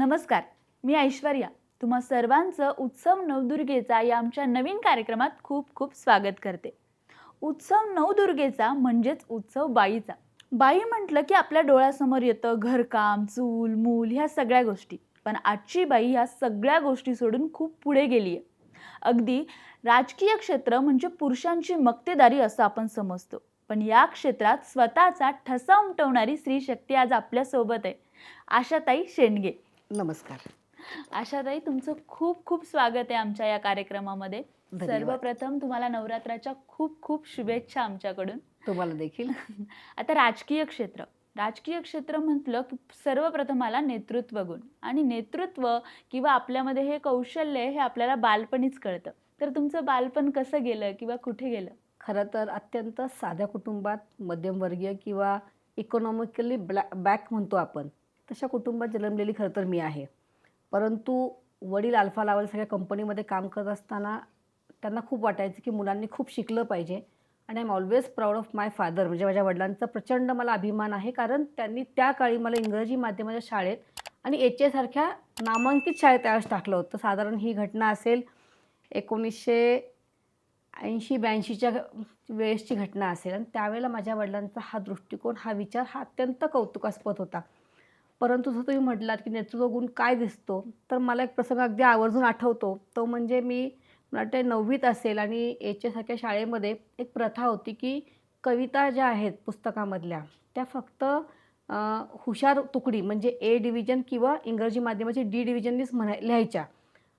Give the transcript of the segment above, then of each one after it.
नमस्कार मी ऐश्वर्या. तुम्हा सर्वांचं उत्सव नवदुर्गेचा या आमच्या नवीन कार्यक्रमात खूप खूप स्वागत करते. उत्सव नवदुर्गेचा म्हणजेच उत्सव बाईचा. बाई म्हटलं की आपल्या डोळ्यासमोर येतं घरकाम चूल मूल ह्या सगळ्या गोष्टी. पण आजची बाई ह्या सगळ्या गोष्टी सोडून खूप पुढे गेली आहे अगदी राजकीय क्षेत्र म्हणजे पुरुषांची मक्तेदारी असं आपण समजतो. पण या क्षेत्रात स्वतःचा ठसा उमटवणारी स्त्री शक्ती आज आपल्यासोबत आहे. आशाताई शेंडगे. नमस्कार. आशाताई तुमचं खूप खूप स्वागत आहे आमच्या या कार्यक्रमामध्ये. सर्वप्रथम तुम्हाला नवरात्राच्या खूप खूप शुभेच्छा आमच्याकडून. तुम्हाला देखील. आता राजकीय क्षेत्र. राजकीय क्षेत्र म्हटलं की सर्वप्रथम आला नेतृत्व गुण. आणि नेतृत्व किंवा आपल्यामध्ये हे कौशल्य हे आपल्याला बालपणीच कळतं. तर तुमचं बालपण कसं गेलं किंवा कुठे गेलं? खरं तर अत्यंत साध्या कुटुंबात मध्यमवर्गीय किंवा इकॉनॉमिकली ब्लॅ बॅक म्हणतो आपण. तशा कुटुंबात जन्मलेली खरं तर मी आहे. परंतु वडील अल्फा लावल सगळ्या कंपनीमध्ये काम करत असताना त्यांना खूप वाटायचं की मुलांनी खूप शिकलं पाहिजे. आणि I am always proud of my father म्हणजे माझ्या वडिलांचा प्रचंड मला अभिमान आहे. कारण त्यांनी त्या काळी मला इंग्रजी माध्यमाच्या शाळेत आणि एच एसारख्या नामांकित शाळेत त्यावेळेस टाकलं होतं. साधारण ही घटना असेल एकोणीसशे ऐंशी ब्याऐंशीच्या वेळेसची घटना असेल. आणि त्यावेळेला माझ्या वडिलांचा हा दृष्टिकोन हा विचार हा अत्यंत कौतुकास्पद होता. परंतु जसं तुम्ही म्हटलात की नेतृत्व गुण काय दिसतो तर मला एक प्रसंग अगदी आवर्जून आठवतो. तो म्हणजे मी मला वाटते नववीत असेल आणि याच्यासारख्या शाळेमध्ये एक प्रथा होती की कविता ज्या आहेत पुस्तकामधल्या त्या फक्त हुशार तुकडी म्हणजे ए डिव्हिजन किंवा इंग्रजी माध्यमाची डी डिव्हिजननीच म्हणा लिहायच्या.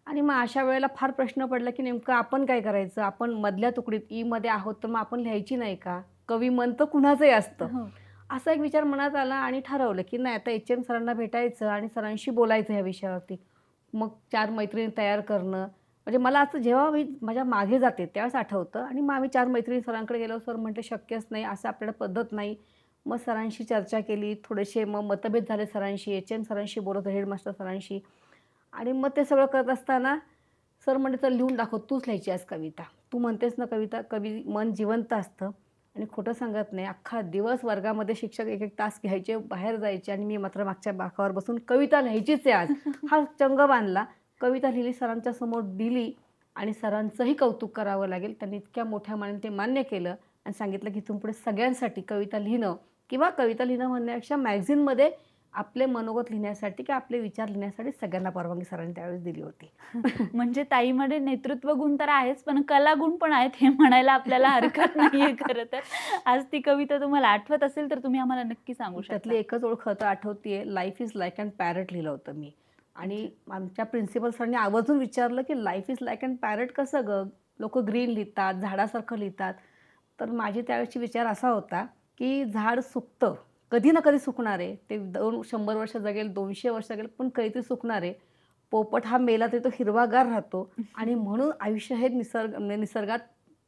आणि मग अशा वेळेला फार प्रश्न पडला की नेमकं आपण काय करायचं? आपण मधल्या तुकडीत e ईमध्ये आहोत तर मग आपण लिहायची नाही का? कवी मन तर कुणाचंही असतं. हो. असा एक विचार मनात आला आणि ठरवलं की नाही आता एच एम सरांना भेटायचं आणि सरांशी बोलायचं ह्या विषयावरती. मग चार मैत्रिणी तयार करणं. म्हणजे मला असं जेव्हा मी माझ्या मागे जाते त्यावेळेस आठवतं आणि मग आम्ही चार मैत्रिणी सरांकडे गेलो. सर म्हटलं शक्यच नाही असं आपल्याला पद्धत नाही. मग सरांशी चर्चा केली. थोडेसे मग मतभेद झाले सरांशी. एच एम सरांशी बोलत हेडमास्टर सरांशी. आणि मग ते सगळं करत असताना सर म्हणते तर लिहून दाखव तूच लिहायची आज कविता. तू म्हणतेस ना कविता कवी मन जिवंत असतं. आणि खोटं सांगत नाही. अख्खा दिवस वर्गामध्ये शिक्षक एक एक तास घ्यायचे बाहेर जायचे आणि मी मात्र मागच्या बाकावर बसून कविता लिहायचीच आहे आज. हा चंग बांधला. कविता लिहिली सरांच्या समोर दिली आणि सरांचंही कौतुक करावं लागेल. त्यांनी इतक्या मोठ्या माने ते मान्य केलं आणि सांगितलं की इथून पुढे सगळ्यांसाठी कविता लिहिणं किंवा कविता लिहिणं म्हणण्यापेक्षा मॅगझिनमध्ये आपले मनोगत लिहिण्यासाठी किंवा आपले विचार लिहिण्यासाठी सगळ्यांना परवानगी सरांनी त्यावेळेस दिली होती. म्हणजे ताईमध्ये नेतृत्व गुण तर आहेच पण कला गुण पण आहेत हे म्हणायला आपल्याला हरकत नाहीये खरं तर. आज ती कविता तुम्हाला आठवत असेल तर तुम्ही आम्हाला नक्की सांगू त्यातली शकता एकच ओळख तर आठवतीये life is like and parrot लिहिलं होतं मी. आणि आमच्या प्रिन्सिपल सरांनी आवर्जून विचारलं की life is like and parrot कसं ग? लोक ग्रीन लिहितात झाडासारखं लिहितात. तर माझी त्यावेळेची विचार असा होता की झाड सुकतं. कधी ना कधी सुकणार आहे. ते दोन शंभर वर्ष जगेल दोनशे वर्ष जगेल पण कधीतरी सुकणार आहे. पोपट हा मेला तरी तो हिरवागार राहतो. आणि म्हणून आयुष्य हे निसर्ग म्हणजे निसर्गात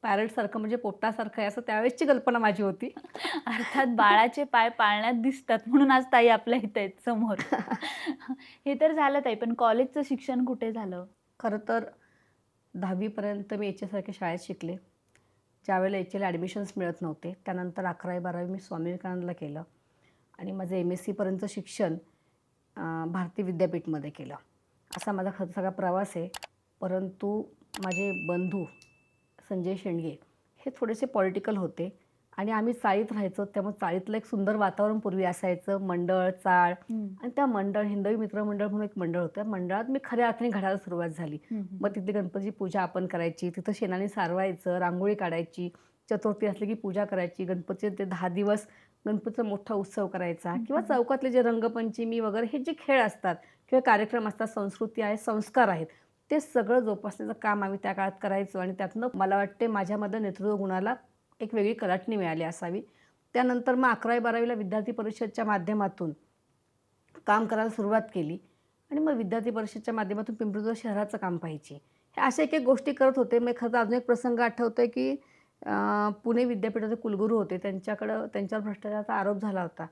पॅरटसारखं म्हणजे पोपटासारखं आहे असं त्यावेळेसची कल्पना माझी होती. अर्थात बाळाचे पाय पाळण्यात दिसतात म्हणून आज ताई आपल्या इथे आहेत समोर. हे तर झालं ताई पण कॉलेजचं शिक्षण कुठे झालं? खरं तर दहावीपर्यंत मी एच एसारख्या शाळेत शिकले. ज्यावेळेला एच एला ॲडमिशन्स मिळत नव्हते त्यानंतर अकरावी बारावी मी स्वामी विवेकानंदला केलं. आणि माझं एम एस सीपर्यंतचं शिक्षण भारती विद्यापीठमध्ये केलं. असा माझा खरं सगळा प्रवास आहे. परंतु माझे बंधू संजय शेंडगे हे थोडेसे पॉलिटिकल होते. आणि आम्ही चाळीत राहायचो. त्यामुळे चाळीतलं एक सुंदर वातावरण पूर्वी असायचं. मंडळ चाळ. आणि त्या मंडळ हिंदवी मित्र मंडळ म्हणून एक मंडळ होतं. मंडळात मी खऱ्या अर्थाने घडायला सुरुवात झाली. मग तिथे गणपतीची पूजा आपण करायची. तिथं शेणाने सारवायचं रांगोळी काढायची. चतुर्थी असली की पूजा करायची. गणपतीचे ते दहा दिवस गणपतीचा मोठा उत्सव करायचा किंवा. चौकातले जे रंगपंचमी वगैरे हे जे खेळ असतात किंवा कार्यक्रम असतात संस्कृती आहे संस्कार आहेत ते सगळं जोपासण्याचं काम आम्ही त्या काळात करायचो आणि त्यातनं मला वाटते माझ्यामध्ये नेतृत्व गुणाला एक वेगळी कलाटणी मिळाली असावी. त्यानंतर मग अकरावी बारावीला विद्यार्थी परिषदच्या माध्यमातून काम करायला सुरुवात केली आणि मग विद्यार्थी परिषदच्या माध्यमातून पिंपरी शहराचं काम पाहिजे हे अशा एक एक गोष्टी करत होते. मग खरं तर अजून एक प्रसंग आठवतोय की अं, पुणे विद्यापीठाचे कुलगुरू होते. त्यांच्याकडं त्यांच्यावर भ्रष्टाचाराचा आरोप झाला होता.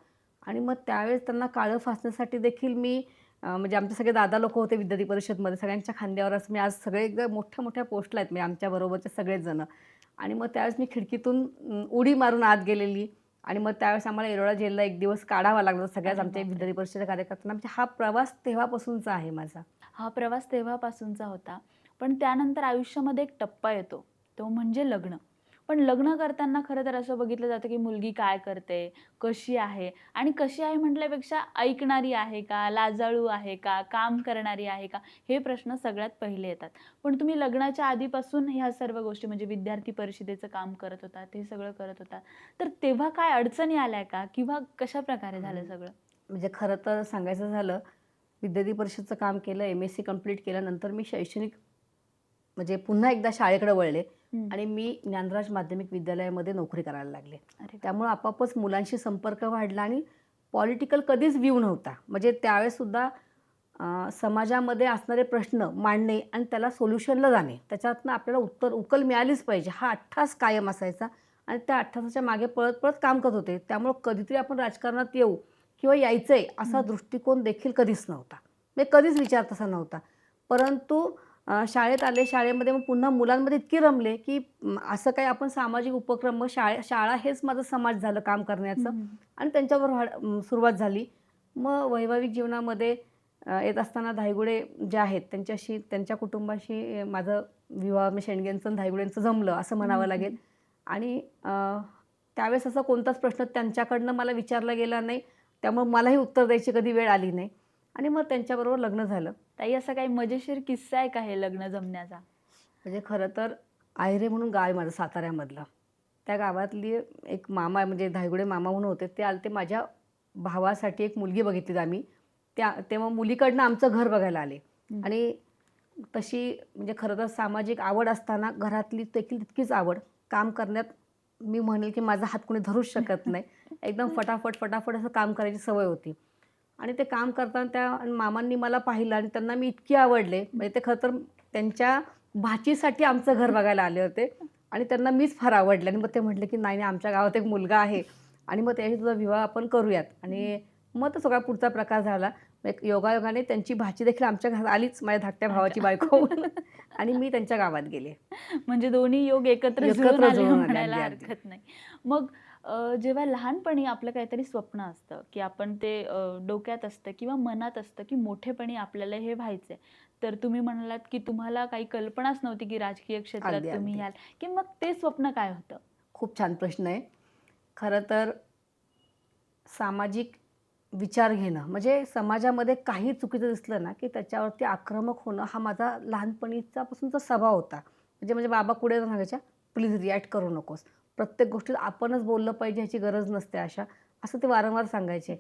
आणि मग त्यावेळेस त्यांना काळं फासण्यासाठी देखील मी म्हणजे आमचे सगळे दादा लोक होते विद्यार्थी परिषदमध्ये. सगळ्यांच्या खांद्यावर असं मी आज सगळे मोठ्या मोठ्या पोस्टला आहेत. म्हणजे आमच्याबरोबरचे सगळेच जण. आणि मग त्यावेळेस मी खिडकीतून उडी मारून आत गेलेली. आणि मग त्यावेळेस आम्हाला एरोळा जेलला एक दिवस काढावा लागला सगळ्याच आमच्या. विद्यार्थी परिषदेच्या कार्यकर्त्यांना. म्हणजे हा प्रवास तेव्हापासूनचा आहे माझा. हा प्रवास तेव्हापासूनचा होता. पण त्यानंतर आयुष्यामध्ये एक टप्पा येतो. तो म्हणजे लग्न. पण लग्न करताना खरं तर असं बघितलं जातं की मुलगी काय करते कशी आहे? आणि कशी आहे म्हटल्यापेक्षा ऐकणारी आहे का? लाजाळू आहे का? काम करणारी आहे का? हे प्रश्न सगळ्यात पहिले येतात. पण तुम्ही लग्नाच्या आधीपासून ह्या सर्व गोष्टी म्हणजे विद्यार्थी परिषदेचं काम करत होतात हे सगळं करत होतात तर तेव्हा काय अडचणी आल्या का? किंवा कशा प्रकारे झालं सगळं? म्हणजे खरं तर सांगायचं झालं विद्यार्थी परिषदचं काम केलं एम एस सी कंप्लीट केल्यानंतर मी शैक्षणिक म्हणजे पुन्हा एकदा शाळेकडे वळले. आणि मी ज्ञानराज माध्यमिक विद्यालयामध्ये नोकरी करायला लागले. त्यामुळं आपापच मुलांशी संपर्क वाढला आणि पॉलिटिकल कधीच व्ह्यू नव्हता. म्हणजे त्यावेळेसुद्धा समाजामध्ये असणारे प्रश्न मांडणे आणि त्याला सोल्युशनला जाणे त्याच्यातनं आपल्याला उत्तर उकल मिळालीच पाहिजे. हा अठ्ठास कायम असायचा आणि त्या अठ्ठासाच्या मागे पळत पळत काम करत होते. त्यामुळं कधीतरी आपण राजकारणात येऊ किंवा यायचं आहे असा. दृष्टिकोन देखील कधीच नव्हता. म्हणजे कधीच विचार तसा नव्हता. परंतु शाळेत आले शाळेमध्ये मग पुन्हा मुलांमध्ये इतके रमले की असं काही आपण सामाजिक उपक्रम मग शाळे शाळा हेच माझं समाज झालं काम करण्याचं. आणि त्यांच्यावर सुरुवात झाली. मग वैवाहिक जीवनामध्ये येत असताना धायगुडे जे आहेत त्यांच्याशी त्यांच्या कुटुंबाशी माझं विवाह मी शेंडगेंचं आणि धायगुडेंचं जमलं असं म्हणावं. लागेल. आणि त्यावेळेस असा कोणताच प्रश्न त्यांच्याकडनं मला विचारला गेला नाही. त्यामुळे मलाही उत्तर द्यायची कधी वेळ आली नाही. आणि मग त्यांच्याबरोबर लग्न झालं. ताई असा काही मजेशीर किस्सा आहे का हे लग्न जमण्याचा? म्हणजे खरं तर आयरे म्हणून गाव आहे माझं साताऱ्यामधलं. त्या गावातली एक मामा म्हणजे धायगुडे मामा म्हणून होते ते आलते माझ्या भावासाठी एक मुलगी बघितली आम्ही. त्या तेव्हा मुलीकडनं आमचं घर बघायला आले. आणि तशी म्हणजे खरं तर सामाजिक आवड असताना घरातली देखील तितकीच आवड. काम करण्यात मी म्हणेल की माझा हात कोणी धरूच शकत नाही. एकदम फटाफट फटाफट असं काम करायची सवय होती. आणि ते काम करताना त्या मामांनी मला पाहिलं आणि त्यांना मी इतकी आवडले. म्हणजे ते खरं तर त्यांच्या भाचीसाठी आमचं घर बघायला आले होते. आणि त्यांना मीच फार आवडले. आणि मग ते म्हटले की नाही नाही आमच्या गावात एक मुलगा आहे. आणि मग त्याशी तुझा विवाह आपण करूयात. आणि मग तो सगळा पुढचा प्रकार झाला. एक योगायोगाने त्यांची भाची देखील आमच्या घरात आलीच. माझ्या धाकट्या भावाची बायको. आणि मी त्यांच्या गावात गेले. म्हणजे दोन्ही योग एकत्र. हरकत नाही. मग जेव्हा लहानपणी आपलं काहीतरी स्वप्न असतं की आपण ते डोक्यात असतं किंवा मनात असतं की मोठेपणी आपल्याला हे व्हायचंय. तर तुम्ही म्हणालात की तुम्हाला काही कल्पनाच नव्हती की राजकीय क्षेत्रात तुम्ही. याल. की मग ते स्वप्न काय होतं? खूप छान प्रश्न आहे. खरं तर सामाजिक विचार घेणं म्हणजे समाजामध्ये काही चुकीचं दिसलं ना की त्याच्यावरती आक्रमक होणं हा माझा लहानपणीचा पासूनचा स्वभाव होता. म्हणजे म्हणजे बाबा जाऊन सांगायच्या प्लीज रिॲक्ट करू नकोस. प्रत्येक गोष्टीत आपणच बोललं पाहिजे ह्याची गरज नसते अशा. असं ते वारंवार सांगायचे.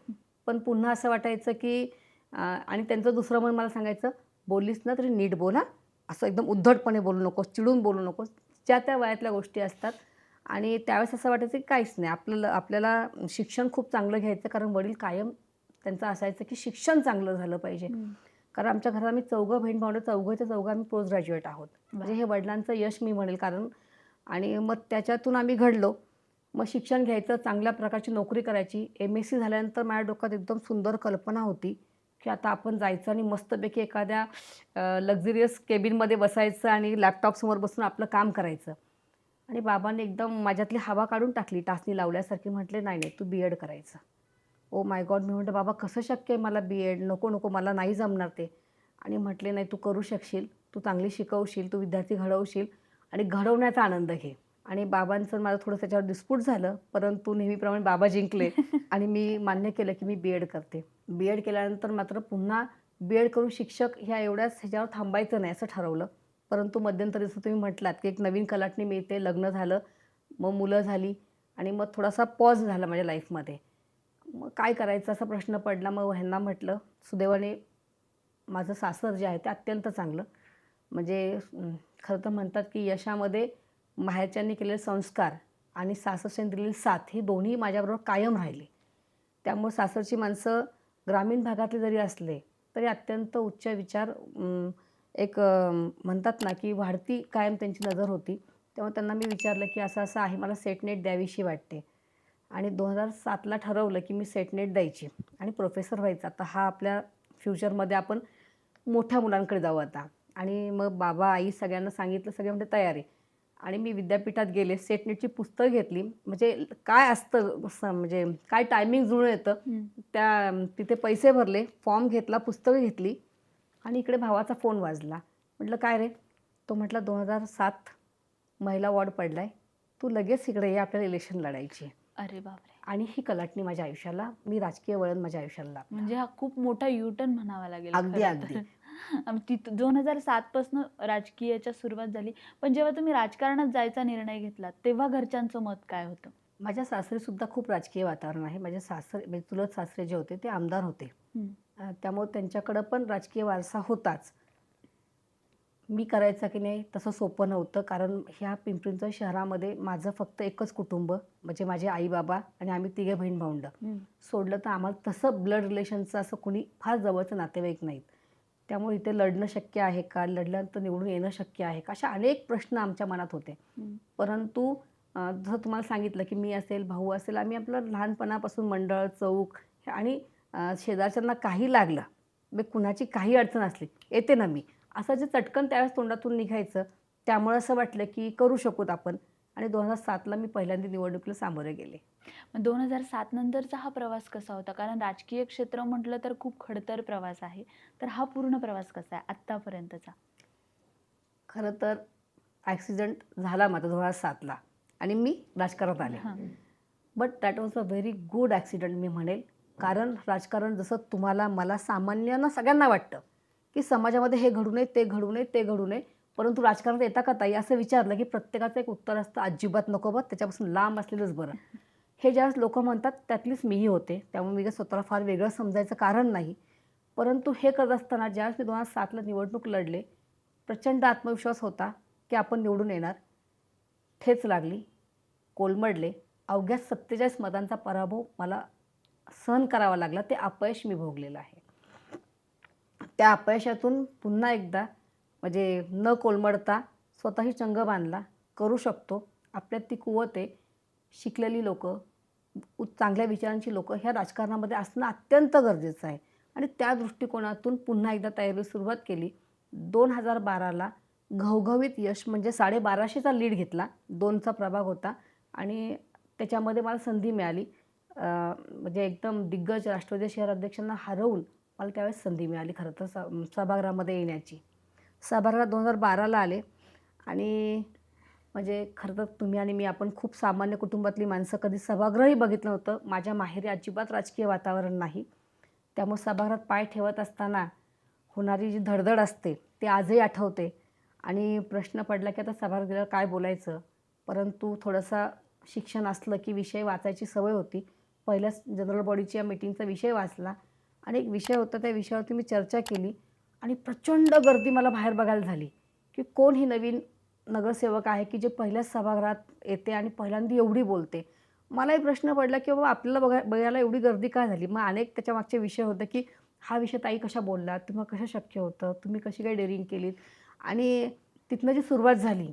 पण पुन्हा असं वाटायचं की आणि त्यांचं दुसरं मन मला सांगायचं बोललीस ना तरी नीट बोल असं एकदम उद्धटपणे बोलू नकोस चिडून बोलू नकोस. ज्या त्या वयातल्या गोष्टी असतात. आणि त्यावेळेस असं वाटायचं की काहीच नाही. आपल्याला आपल्याला शिक्षण खूप चांगलं घ्यायचं कारण वडील कायम त्यांचं असायचं की शिक्षण चांगलं झालं पाहिजे. कारण आमच्या घरात आम्ही चौघं बहीण भावंडं चौघंच्या चौघं आम्ही पोस्ट ग्रॅज्युएट आहोत. म्हणजे हे वडिलांचं यश मी म्हणेल कारण आणि मग त्याच्यातून आम्ही घडलो. मग शिक्षण घ्यायचं चांगल्या प्रकारची नोकरी करायची. एम एस सी झाल्यानंतर माझ्या डोक्यात एकदम सुंदर कल्पना होती की आता आपण जायचं आणि मस्तपैकी एखाद्या लक्झरियस केबिनमध्ये बसायचं आणि लॅपटॉपसमोर बसून आपलं काम करायचं. आणि बाबांनी एकदम माझ्यातली हवा काढून टाकली टाचणी लावल्यासारखी म्हटले नाही नाही तू बी एड करायचं. ओ माय गॉड मी म्हटलं बाबा कसं शक्य आहे मला बी एड नको नको मला नाही जमणार ते. आणि म्हटले नाही तू करू शकशील तू चांगली शिकवशील तू विद्यार्थी घडवशील आणि घडवण्याचा आनंद घे. आणि बाबांचं माझं थोडं त्याच्यावर डिस्प्यूट झालं परंतु नेहमीप्रमाणे बाबा जिंकले. आणि मी मान्य केलं की मी बी एड करते. बी एड केल्यानंतर मात्र पुन्हा बी एड करून शिक्षक ह्या एवढ्याच ह्याच्यावर थांबायचं नाही असं ठरवलं. परंतु मध्यंतरी जसं तुम्ही म्हटलात की एक नवीन कलाटणी मिळते लग्न झालं मग मुलं झाली आणि मग थोडासा पॉज झाला माझ्या लाईफमध्ये मग काय करायचं असा प्रश्न पडला मग ह्यांना म्हटलं सुदैवाने माझं सासर जे आहे ते अत्यंत चांगलं. म्हणजे खरं तर म्हणतात की यशामध्ये माहेरच्यांनी केलेले संस्कार आणि सासरच्यांनी दिलेली साथ ही दोन्ही माझ्याबरोबर कायम राहिली. त्यामुळे सासरची माणसं ग्रामीण भागातले जरी असले तरी अत्यंत उच्च विचार एक म्हणतात ना की वाढती कायम त्यांची नजर होती. तेव्हा त्यांना मी विचारलं की असं असं आहे मला सेटनेट द्यावीशी वाटते. आणि दोन हजार सातला ठरवलं की मी सेटनेट द्यायची आणि प्रोफेसर व्हायचं. आता हा आपल्या फ्युचरमध्ये आपण मोठ्या मुलांकडे जाऊ आता. आणि मग बाबा आई सगळ्यांना सांगितलं सगळे म्हणजे तयारी आणि मी विद्यापीठात गेले सेट नीटची पुस्तकं घेतली. म्हणजे काय असतं असं म्हणजे काय टायमिंग जुळून येतं. त्या तिथे पैसे भरले फॉर्म घेतला पुस्तकं घेतली आणि इकडे भावाचा फोन वाजला. म्हटलं काय रे? तो म्हटला दोन हजार सात महिला वॉर्ड पडलाय. तू लगेच इकडे ये आपल्याला इलेक्शन लढायची आहे. अरे बापरे. आणि ही कलाटणी माझ्या आयुष्याला मी राजकीय वळण माझ्या आयुष्याला. म्हणजे हा खूप मोठा युटर्न म्हणावा लागेल अगदी, अगदी. तर. आम- ती दोन हजार सात पासन राजकीयाच्या सुरुवात झाली. पण जेव्हा तुम्ही राजकारणात जायचा निर्णय घेतला तेव्हा घरच्यांचं मत काय होतं? माझ्या सासरी सुद्धा खूप राजकीय वातावरण आहे. माझे सासरे म्हणजे चुलत सासरे जे होते ते आमदार होते. त्यामुळे त्यांच्याकडं पण राजकीय वारसा होताच. मी करायचा की नाही तसं सोपं नव्हतं. कारण ह्या पिंपरीचं शहरामध्ये माझं फक्त एकच कुटुंब म्हणजे माझे आई बाबा आणि आम्ही तिघे बहीण हम्म. सोडलं तर आम्हाला तसं ब्लड रिलेशनचं असं कुणी फार जवळचं नातेवाईक नाहीत. त्यामुळे इथे लढणं शक्य आहे का? लढल्यानंतर निवडून येणं शक्य आहे का? अशा अनेक प्रश्न आमच्या मनात होते. परंतु जसं तुम्हाला सांगितलं की मी असेल भाऊ असेल आम्ही आपलं लहानपणापासून मंडळ चौक हे आणि शेजारच्यांना काही लागलं म्हणजे कुणाची काही अडचण असली येते ना मी. असं जे चटकन त्यावेळेस तोंडातून निघायचं त्यामुळे असं वाटलं की करू शकूत आपण. आणि दोन हजार सातला मी पहिल्यांदा निवडणुकीला सामोरे गेले. मग दोन हजार सात नंतरचा हा प्रवास कसा होता? कारण राजकीय क्षेत्र म्हटलं तर खूप खडतर प्रवास आहे. तर हा पूर्ण प्रवास कसा आहे आत्तापर्यंतचा? खरं तर ॲक्सिडेंट झाला माझा दोन हजार सातला आणि मी राजकारणात आले. But that was a very good accident मी म्हणेल. कारण राजकारण जसं तुम्हाला मला सामान्यांना सगळ्यांना वाटतं की समाजामध्ये हे घडू नये ते घडू नये ते घडू नये. परंतु राजकारणात येता का ताई? असं विचारलं की प्रत्येकाचं एक उत्तर असतं अजिबात नको बघ त्याच्यापासून लांब असलेलंच बरं. हे ज्या लोक म्हणतात त्यातलीच मीही होते. त्यामुळे मी काही स्वतःला फार वेगळं समजायचं कारण नाही. परंतु हे करत असताना ज्यावेळेस मी दोन हजार सातला निवडणूक लढले प्रचंड आत्मविश्वास होता की आपण निवडून येणार. ठेच लागली कोलमडले. अवघ्या सत्तेचाळीस मतांचा पराभव मला सहन करावा लागला. ते अपयश मी भोगलेलं आहे. त्या अपयशातून पुन्हा एकदा म्हणजे न कोलमडता स्वतःही चंग बांधला. करू शकतो. आपल्यात ती कुवत आहे. शिकलेली लोकं चांगल्या विचारांची लोकं ह्या राजकारणामध्ये असणं अत्यंत गरजेचं आहे. आणि त्या दृष्टिकोनातून पुन्हा एकदा तयारी सुरुवात केली. दोन हजार बाराला घवघवीत यश म्हणजे साडेबाराशेचा लीड घेतला. दोनचा प्रभाग होता. आणि त्याच्यामध्ये मला संधी मिळाली. म्हणजे एकदम दिग्गज राष्ट्रवादी शहर अध्यक्षांना हरवून मला त्यावेळेस संधी मिळाली खरं तर स- सभागृहामध्ये येण्याची. सभागृहात दोन हजार बाराला आले. आणि म्हणजे खरं तर तुम्ही आणि मी आपण खूप सामान्य कुटुंबातली माणसं कधी सभागृहही बघितलं होतं माझ्या माहेरी अजिबात राजकीय वातावरण नाही. त्यामुळे सभागृहात पाय ठेवत असताना होणारी जी धडधड असते ते आजही आठवते. आणि प्रश्न पडला की आता सभागृह गेल्यावर काय बोलायचं? परंतु थोडंसं शिक्षण असलं की विषय वाचायची सवय होती. पहिल्याच जनरल बॉडीच्या मीटिंगचा विषय वाचला. आणि एक विषय होता त्या विषयावरती मी चर्चा केली. आणि प्रचंड गर्दी मला बाहेर बघायला झाली की कोण ही नवीन नगरसेवक आहे की जे पहिल्याच सभागृहात येते आणि पहिल्यांदा एवढी बोलते? मलाही प्रश्न पडला की बाबा आपल्याला बघा बघायला एवढी गर्दी का झाली? मग अनेक त्याच्या मागचे विषय होते की हा विषय ताई कशा बोलला? तुम्हाला कसं शक्य होतं? तुम्ही कशी काय डेअरिंग केलीत? आणि तिथनं जी सुरुवात झाली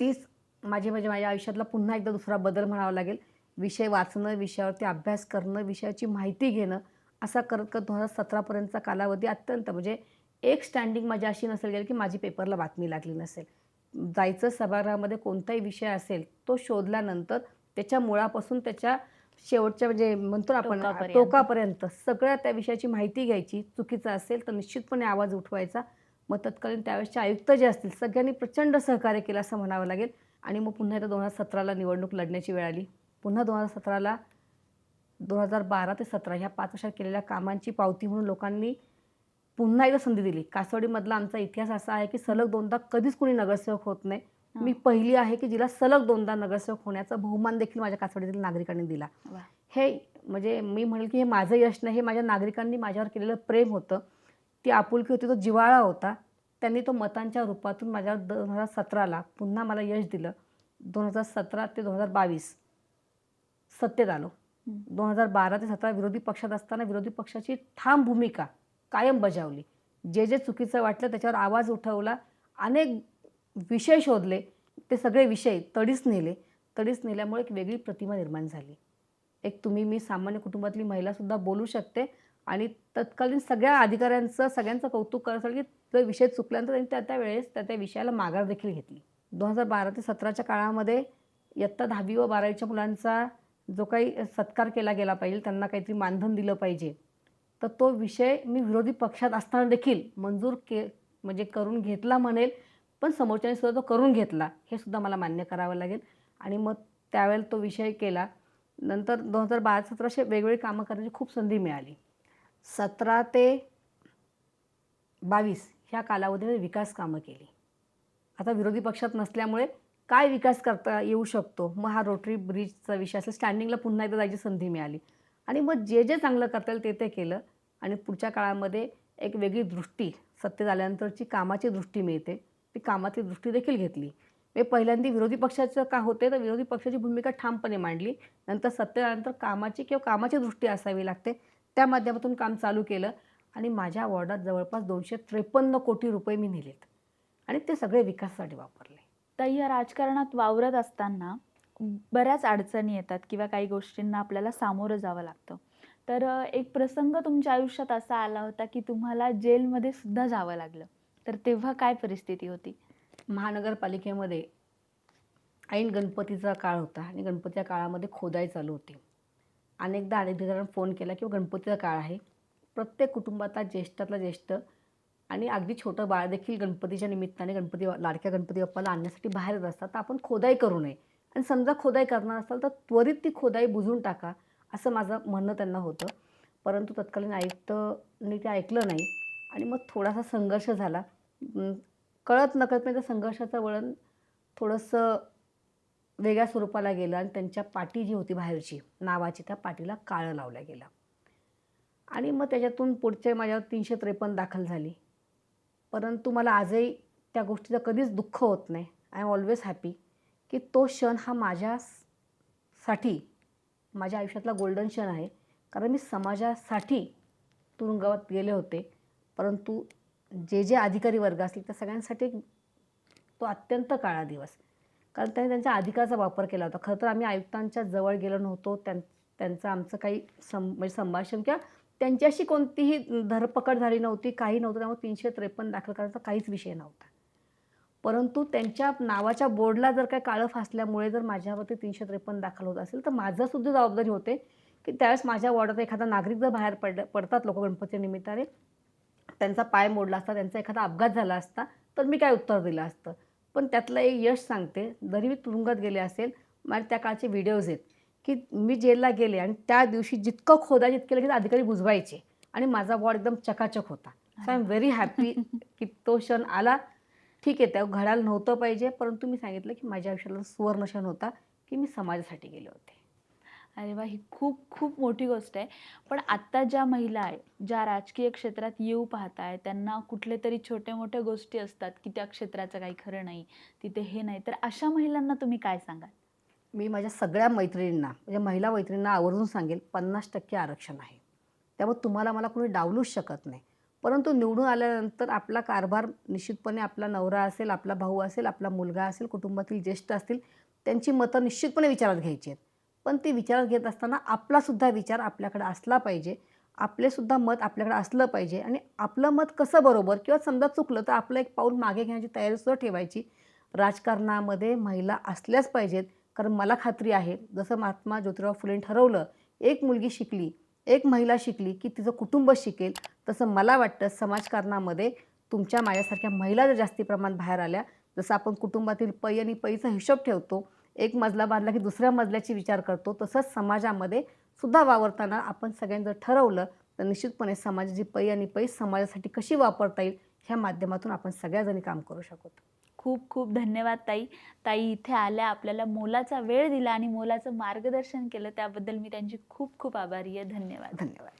तीच माझी म्हणजे माझ्या आयुष्यातला पुन्हा एकदा दुसरा बदल म्हणावा लागेल. विषय वाचणं विषयावरती अभ्यास करणं विषयाची माहिती घेणं असा करत करत दोन हजार सतरापर्यंतचा कालावधी अत्यंत म्हणजे एक स्टँडिंग माझी अशी नसेल गेली की माझी पेपरला बातमी लागली नसेल. जायचं सभागृहामध्ये कोणताही विषय असेल तो शोधल्यानंतर त्याच्या मुळापासून त्याच्या शेवटच्या म्हणजे म्हणतो आपण टोकापर्यंत. टोकापर्यंत सगळ्या त्या विषयाची माहिती घ्यायची. चुकीचं असेल तर निश्चितपणे आवाज उठवायचा. मग तत्कालीन त्यावेळेसचे आयुक्त जे असतील सगळ्यांनी प्रचंड सहकार्य केलं असं म्हणावं लागेल. आणि मग पुन्हा एकदा दोन हजार सतराला निवडणूक लढण्याची वेळ आली. पुन्हा दोन हजार सतराला दोन हजार बारा ते सतरा ह्या पाच वर्षात केलेल्या कामांची पावती म्हणून लोकांनी पुन्हा एकदा संधी दिली. कासवाडीमधला आमचा इतिहास असा आहे की सलग दोनदा कधीच कोणी नगरसेवक होत नाही. मी पहिली आहे की जिला सलग दोनदा नगरसेवक होण्याचा बहुमान देखील माझ्या कासवाडीतील नागरिकांनी दिला. हे म्हणजे मी म्हणेल की हे माझं यश नाही हे माझ्या नागरिकांनी माझ्यावर केलेलं प्रेम होतं. ती आपुलकी होती तो जिव्हाळा होता. त्यांनी तो मतांच्या रूपातून माझ्यावर दोन हजार सतराला पुन्हा मला यश दिलं. दोन हजार सतरा ते दोन हजार बावीस सत्तेत आलो. दोन हजार बारा ते सतरा विरोधी पक्षात असताना विरोधी पक्षाची ठाम भूमिका कायम बजावली. जे जे चुकीचं वाटलं त्याच्यावर आवाज उठवला. अनेक विषय शोधले. ते सगळे विषय तडीस नेले. तडीस नेल्यामुळे एक वेगळी प्रतिमा निर्माण झाली. एक तुम्ही मी सामान्य कुटुंबातली महिलासुद्धा बोलू शकते आणि तत्कालीन सगळ्या अधिकाऱ्यांचं सगळ्यांचं कौतुक करण्यासाठी की जर विषय चुकल्यानंतर त्यांनी त्या त्या वेळेस त्या त्या विषयाला माघार देखील घेतली. दोन हजार बारा ते सतराच्या काळामध्ये इयत्ता दहावी व बारावीच्या मुलांचा जो काही सत्कार केला गेला पाहिजे त्यांना काहीतरी मानधन दिलं पाहिजे. तर तो विषय मी विरोधी पक्षात असताना देखील मंजूर के म्हणजे करून घेतला म्हणेल पण समोरच्याने सुद्धा तो करून घेतला हे सुद्धा मला मान्य करावं लागेल. आणि मग त्यावेळेला तो विषय केला. नंतर दोन हजार बारा सतरा असे वेगवेगळी कामं करण्याची खूप संधी मिळाली. सतरा ते बावीस ह्या कालावधीमध्ये विकास कामं केली. आता विरोधी पक्षात नसल्यामुळे काय विकास करता येऊ शकतो? मग हा रोटरी ब्रिजचा विषय असेल स्टँडिंगला पुन्हा एकदा जायची संधी मिळाली. आणि मग जे जे चांगलं करता येईल ते ते केलं. आणि पुढच्या काळामध्ये एक वेगळी दृष्टी सत्तेत आल्यानंतरची कामाची दृष्टी मिळते. ती कामाची दृष्टी देखील घेतली. मी पहिल्यांदा विरोधी पक्षाचं का होते? तर विरोधी पक्षाची भूमिका ठामपणे मांडली. नंतर सत्तेत आल्यानंतर कामाची किंवा कामाची दृष्टी असावी लागते. त्या माध्यमातून काम चालू केलं आणि माझ्या वॉर्डात जवळपास दोनशे त्रेपन्न कोटी रुपये मी नेलेत. आणि ते सगळे विकासासाठी वापरले. तर या राजकारणात वावरत असताना बऱ्याच अडचणी येतात किंवा काही गोष्टींना आपल्याला सामोरं जावं लागतं. तर एक प्रसंग तुमच्या आयुष्यात असा आला होता की तुम्हाला जेलमध्ये सुद्धा जावं लागलं. तर तेव्हा काय परिस्थिती होती? महानगरपालिकेमध्ये ऐन गणपतीचा काळ होता आणि गणपतीच्या काळामध्ये खोदाई चालू होती. अनेकदा अधिकाऱ्यांना फोन केला किंवा गणपतीचा काळ आहे. प्रत्येक कुटुंबातला ज्येष्ठातला ज्येष्ठ आणि अगदी छोटं बाळ देखील गणपतीच्या निमित्ताने गणपती लाडक्या गणपती बाप्पाला आणण्यासाठी बाहेर येत असतात. तर आपण खोदाई करू नये. आणि समजा खोदाई करणार असाल तर त्वरित ती खोदाई बुजून टाका. असं माझं म्हणणं त्यांना होतं. परंतु तत्कालीन आयुक्तनी ते ऐकलं नाही. आणि मग थोडासा संघर्ष झाला. कळत नकळत नाही त्या संघर्षाचं वळण थोडंसं वेगळ्या स्वरूपाला गेलं आणि त्यांच्या पाटी जी होती बाहेरची नावाची त्या पाटीला काळं लावल्या गेला. आणि मग त्याच्यातून पुढच्या माझ्यावर तीनशे त्रेपन्न दाखल झाली. परंतु मला आजही त्या गोष्टीचं कधीच दुःख होत नाही. आय एम ऑलवेज हॅपी की तो क्षण हा माझ्यासाठी माझ्या आयुष्यातला गोल्डन क्षण आहे. कारण मी समाजासाठी तुरुंगात गेले होते. परंतु जे जे अधिकारी वर्ग असतील त्या सगळ्यांसाठी तो अत्यंत काळा दिवस. कारण त्यांनी त्यांच्या अधिकाराचा वापर केला होता. खरं तर आम्ही आयुक्तांच्या जवळ गेलो नव्हतो. त्यां त्यांचं आमचं काही सं म्हणजे संभाषण किंवा त्यांच्याशी कोणतीही धरपकड झाली नव्हती काही नव्हतं. त्यामुळे तीनशे त्रेपन्न दाखल करायचा काहीच विषय नव्हता. परंतु त्यांच्या नावाच्या बोर्डला जर काय काळं फासल्यामुळे जर माझ्यावरती तीनशे त्रेपन्न दाखल होत असेल तर माझं सुद्धा जबाबदारी होते की त्यावेळेस माझ्या वॉर्डात एखादा नागरिक जर बाहेर पड पडतात लोक गणपतीच्या निमित्ताने त्यांचा पाय मोडला असता त्यांचा एखादा अपघात झाला असता तर मी काय उत्तर दिलं असतं? पण त्यातलं एक यश सांगते जरी मी तुरुंगात गेले असेल मला त्या काळचे व्हिडिओज आहेत की मी जेलला गेले आणि त्या दिवशी जितकं खोदा जितके लगेच अधिकारी बुजवायचे आणि माझा वॉर्ड एकदम चकाचक होता. So I am very happy की तो क्षण आला. ठीक आहे त्या घडायला नव्हतं पाहिजे परंतु मी सांगितलं की माझ्या आयुष्यातला सुवर्ण क्षण होता की मी समाजासाठी गेले होते. अरे वा ही खूप खूप मोठी गोष्ट आहे. पण आत्ता ज्या महिला आहे ज्या राजकीय क्षेत्रात येऊ पाहत आहे त्यांना कुठले तरी छोट्या मोठ्या गोष्टी असतात की त्या क्षेत्राचं काही खरं नाही तिथे हे नाही. तर अशा महिलांना तुम्ही काय सांगाल? मी माझ्या सगळ्या मैत्रिणींना म्हणजे महिला मैत्रिणींना आवर्जून सांगेल पन्नास टक्के आरक्षण आहे. त्यामुळे तुम्हाला मला कोणी डावलूच शकत नाही. परंतु निवडून आल्यानंतर आपला कारभार निश्चितपणे आपला नवरा असेल आपला भाऊ असेल आपला मुलगा असेल कुटुंबातील ज्येष्ठ असतील त्यांची मतं निश्चितपणे विचारात घ्यायची आहेत. पण ती विचारात घेत असताना आपलासुद्धा विचार आपल्याकडे असला पाहिजे. आपलेसुद्धा मत आपल्याकडे असलं पाहिजे आणि आपलं मत कसं बरोबर किंवा समजा चुकलं तर आपलं एक पाऊल मागे घेण्याची तयारीसुद्धा ठेवायची. राजकारणामध्ये महिला असल्याच पाहिजेत. कारण मला खात्री आहे जसं महात्मा ज्योतिराव फुलेन ठरवलं एक मुलगी शिकली एक महिला शिकली की तिचं कुटुंब शिकेल तसं मला वाटतं समाजकारणामध्ये तुमच्या माझ्यासारख्या महिला जर जास्ती प्रमाणात बाहेर आल्या जसं आपण कुटुंबातील पै आणि पैचा हिशोब ठेवतो एक मजला बांधला की दुसऱ्या मजल्याची विचार करतो तसंच समाजामध्ये सुद्धा वावरताना आपण सगळ्यांनी जर ठरवलं तर निश्चितपणे समाजाची पै आणि पै समाजासाठी कशी वापरता येईल ह्या माध्यमातून आपण सगळ्याजणी काम करू शकतो. खूप खूप धन्यवाद ताई. ताई इथे आल्या आपल्याला मोलाचा वेळ दिला आणि मोलाचं मार्गदर्शन केलं त्याबद्दल मी त्यांची खूप खूप आभारी आहे. धन्यवाद. धन्यवाद.